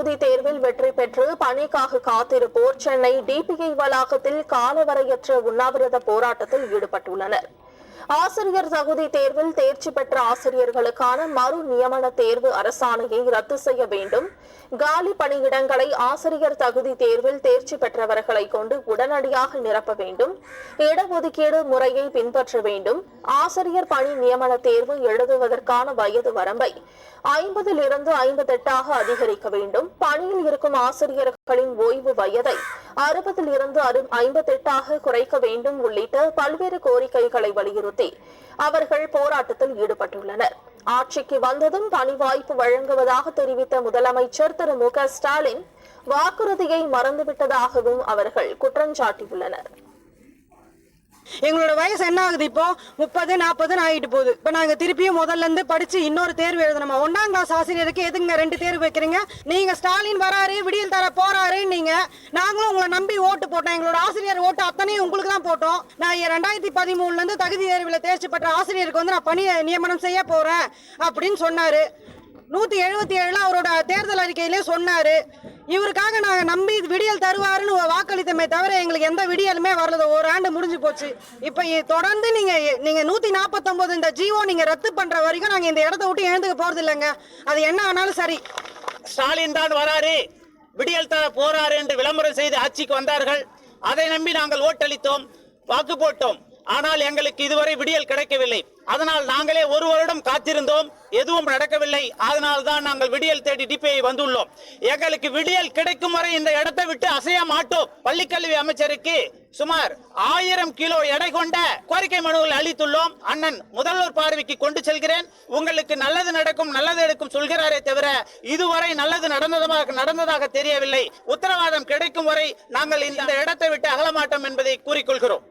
தகுதி தேர்வில் வெற்றி பெற்று பணிக்காக காத்திருப்போர் சென்னை டிபிஐ வளாகத்தில் காலவரையற்ற உண்ணாவிரத போராட்டத்தில் ஈடுபட்டுள்ளனர். ஆசிரியர் தகுதி தேர்வில் தேர்ச்சி பெற்ற ஆசிரியர்களுக்கான மறு நியமன தேர்வு அரசாணையை ரத்து செய்ய வேண்டும். காலி பணியிடங்களை ஆசிரியர் தகுதி தேர்வில் தேர்ச்சி பெற்றவர்களை கொண்டு உடனடியாக நிரப்ப வேண்டும். இடஒதுக்கீடு முறையை பின்பற்ற வேண்டும். ஆசிரியர் பணி நியமன தேர்வு எழுதுவதற்கான வயது வரம்பை ஐம்பதிலிருந்து ஐம்பத்தெட்டாக அதிகரிக்க வேண்டும். பணியில் இருக்கும் ஆசிரியர்களின் ஓய்வு வயதை அறுபதில் இருந்து ஐம்பத்தெட்டாக குறைக்க வேண்டும் உள்ளிட்ட பல்வேறு கோரிக்கைகளை வலியுறுத்தி அவர்கள் போராட்டத்தில் ஈடுபட்டுள்ளனர். ஆட்சிக்கு வந்ததும் பணி வாய்ப்பு வழங்குவதாக தெரிவித்த முதலமைச்சர் திரு. மு. க. ஸ்டாலின் வாக்குறுதியை மறந்துவிட்டதாகவும் அவர்கள் குற்றஞ்சாட்டியுள்ளனர். எங்களோட வயசு என்ன ஆகுது இப்போ? முப்பது நாற்பதுன்னு ஆகிட்டு போகுது. இப்போ நாங்கள் திருப்பியும் முதல்ல இருந்து படிச்சு இன்னொரு தேர்வு எழுதணுமா? ஒன்றாம் கிளாஸ் ஆசிரியருக்கு எதுங்க ரெண்டு தேர்வு வைக்கிறீங்க? நீங்க ஸ்டாலின் வராரு விடியல் தர போறாருன்னு நீங்க. நாங்களும் உங்களை நம்பி ஓட்டு போட்டோம். எங்களோட ஆசிரியர் ஓட்டு அத்தனையும் உங்களுக்கு தான் போட்டோம். நான் ரெண்டாயிரத்தி பதிமூணுல இருந்து தகுதி தேர்வில் தேர்ச்சி பெற்ற ஆசிரியருக்கு வந்து நான் பணி நியமனம் செய்ய போறேன் அப்படின்னு சொன்னாரு. நூத்தி எழுபத்தி ஏழுல அவரோட தேர்தல் அறிக்கையிலே சொன்னாரு. இவருக்காக நாங்க நம்பி விடியல் தருவாருன்னு வாக்களித்தமே தவிர எங்களுக்கு எந்த விடியலுமே வரல ஒரு ஆண்டு முடிஞ்சு போச்சு. இப்ப தொடர்ந்து நீங்க நீங்க நூத்தி நாற்பத்தொன்பது இந்த ஜீவோ நீங்க ரத்து பண்ற வரைக்கும் நாங்க இந்த இடத்த விட்டு எழுந்துக்க போறது இல்லைங்க. அது என்ன ஆனாலும் சரி. ஸ்டாலின் தான் வராரு. விடியல் தர போறாரு என்று விளம்பரம் செய்து ஆட்சிக்கு வந்தார்கள். அதை நம்பி நாங்கள் ஓட்டளித்தோம் வாக்கு போட்டோம். ஆனால் எங்களுக்கு இதுவரை விடியல் கிடைக்கவில்லை. அதனால் நாங்களே ஒரு வருடம் காத்திருந்தோம். எதுவும் நடக்கவில்லை. அதனால் தான் நாங்கள் விடியல் தேடி டிபிஐ வந்துள்ளோம். எங்களுக்கு விடியல் கிடைக்கும் வரை இந்த இடத்தை விட்டு அசைய மாட்டோம். பள்ளிக்கல்வி அமைச்சருக்கு சுமார் ஆயிரம் கிலோ எடை கொண்ட கோரிக்கை மனுவில் அளித்துள்ளோம். அண்ணன் முதல்வர் பார்வைக்கு கொண்டு செல்கிறேன். உங்களுக்கு நல்லது நடக்கும் நல்லது எடுக்கும் சொல்கிறாரே தவிர இதுவரை நல்லது நடந்ததாக நடந்ததாக தெரியவில்லை. உத்தரவாதம் கிடைக்கும் வரை நாங்கள் இந்த இடத்தை விட்டு அகலமாட்டோம் என்பதை கூறிக்கொள்கிறோம்.